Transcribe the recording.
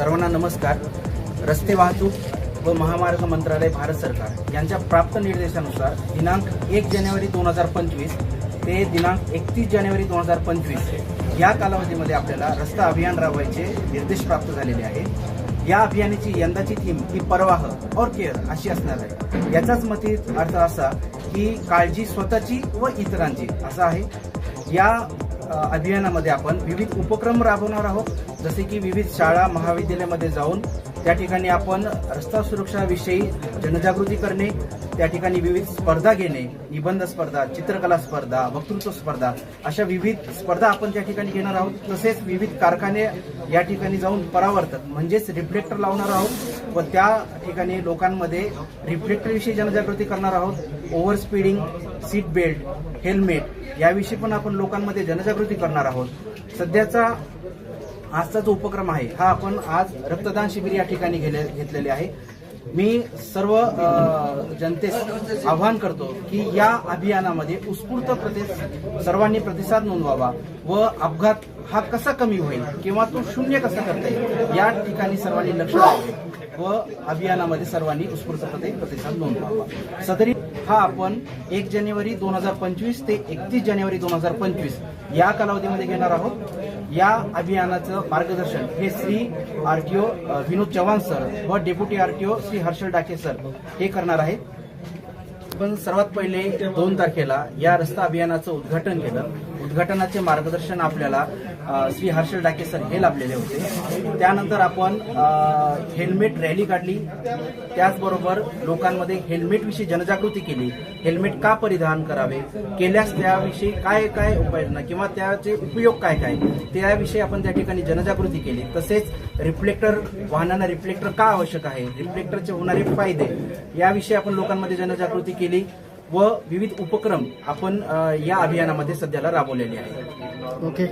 सर्वांना नमस्कार. रस्ते वाहतूक व महामार्ग मंत्रालय भारत सरकार यांच्या प्राप्त निर्देशानुसार दिनांक एक जानेवारी दोन हजार पंचवीस ते दिनांक एकतीस जानेवारी दोन हजार पंचवीस या कालावधीमध्ये आपल्याला रस्ता अभियान राबवायचे निर्देश प्राप्त झालेले आहेत. या अभियानाची यंदाची थीम ही परवाह और केअर अशी असणार आहे. याचाच मतीत अर्थ असा की काळजी स्वतःची व इतरांची असं आहे. या अभियानामध्ये आपण विविध उपक्रम राबवणार आहोत. जसे की विविध शाळा महाविद्यालयामध्ये जाऊन त्या ठिकाणी आपण रस्ता सुरक्षाविषयी जनजागृती करणे त्या ठिकाणी विविध स्पर्धा घेणे निबंध स्पर्धा चित्रकला स्पर्धा वक्तृत्व स्पर्धा अशा विविध स्पर्धा आपण त्या ठिकाणी घेणार आहोत. तसेच विविध कारखाने या ठिकाणी जाऊन परावर्तक म्हणजेच रिफ्लेक्टर लावणार आहोत व त्या ठिकाणी लोकांमध्ये रिफ्लेक्टरविषयी जनजागृती करणार आहोत. Over speeding seat belt helmet याविषयी पण आपण लोकांमध्ये जनजागृती करणार आहोत. सध्याचा आजचा जो उपक्रम आहे हा आपण आज रक्तदान शिबिर या ठिकाणी गेले घेतलेले आहे. मी सर्व जनतेस आवाहन करतो की या अभियानामध्ये उत्स्फूर्त प्रति सर्वांनी प्रतिसाद नोंदवावा व अपघात हा कसा कमी होईल किंवा तो शून्य कसा करता येईल या ठिकाणी सर्वांनी लक्ष द्यावे व अभियानामध्ये सर्वांनी उत्स्फूर्तपणे प्रतिसाद नोंदवावा. सदरी हा आपण एक जानेवारी दोन हजार पंचवीस ते एकतीस जानेवारी दोन हजार पंचवीस या कालावधीमध्ये घेणार आहोत. या अभियानाचं मार्गदर्शन हे श्री आरटीओ विनोद चव्हाण सर व deputy RTO Shri Harshal Dake sir हे करणार आहेत. पण सर्वात पहिले दोन तारखेला या रस्ता अभियानाचं उद्घाटन केलं. उद्घाटनाचे मार्गदर्शन आपल्याला श्री हर्षल डाके सर हे लाभलेले होते. त्यानंतर आपण हेल्मेट रॅली काढली. त्याचबरोबर लोकांमध्ये हेल्मेटविषयी जनजागृती केली. हेल्मेट का परिधान करावे? केल्यास त्याविषयी काय काय उपाययोजना किंवा त्याचे उपयोग काय काय? त्याविषयी आपण त्या ठिकाणी जनजागृती केली. तसेच रिफ्लेक्टर वाहनांना रिफ्लेक्टर का आवश्यक आहे? रिफ्लेक्टरचे होणारे फायदे याविषयी आपण लोकांमध्ये जनजागृती केली. व विविध उपक्रम आपण या अभियानामध्ये सध्याला राबवलेले आहेत. ओके.